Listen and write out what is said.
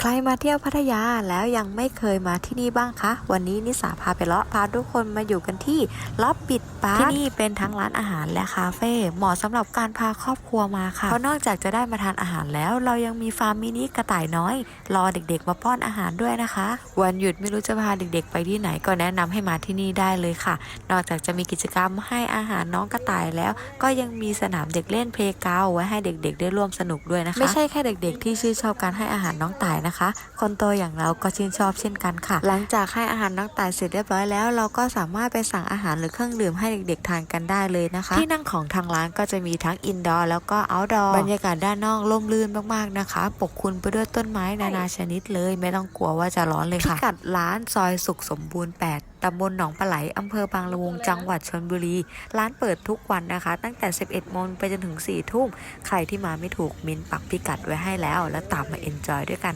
ใครมาเที่ยวพัทยาแล้วยังไม่เคยมาที่นี่บ้างคะ วันนี้นิสาพาไปเลาะพาทุกคนมาอยู่กันที่ล็อบบิดปาร์คที่นี่เป็นทั้งร้านอาหารและคาเฟ่เหมาะสำหรับการพาครอบครัวมาค่ะเพราะนอกจากจะได้มาทานอาหารแล้ว เรายังมีฟาร์มมินิกระต่ายน้อย รอเด็กๆ มาป้อนอาหารด้วยนะคะ วันหยุดไม่รู้จะพาเด็กๆ ไปที่ไหนก็แนะนำให้มาที่นี่ได้เลยค่ะ นอกจากจะมีกิจกรรมให้อาหารน้องกระต่ายแล้ว ก็ยังมีสนามเด็กเล่นเพลย์กราวด์ไว้ให้เด็ก ๆ ได้ร่วมสนุกด้วยนะคะไม่ใช่แค่เด็ก ๆ ที่ชื่นชอบการให้อาหารน้องต่ายนะคะ คนโตอย่างเราก็ชื่นชอบเช่นกันค่ะ หลังจากให้อาหารน้องต่ายเสร็จเรียบร้อยแล้ว เราก็สามารถไปสั่งอาหารหรือเครื่องดื่มให้เด็กๆทานกันได้เลยนะคะ ที่นั่งของทางร้านก็จะมีทั้งอินดอร์แล้วก็เอาท์ดอร์บรรยากาศด้านนอกร่มรื่นมากๆนะคะ ปกคลุมไปด้วยต้นไม้นานาชนิดเลย ไม่ต้องกลัวว่าจะร้อนเลยค่ะพิกัดร้านซอยสุขสมบูรณ์ 8ตำบลหนองปลาไหลอำเภอบางละมุงจังหวัดชลบุรี ร้านเปิดทุกวันนะคะ ตั้งแต่ 11โมงไปจนถึง4ทุ่มใครที่มาไม่ถูกมินปักพิกัดไว้ให้แล้ว แล้วตามมาเอนจอยด้วยกัน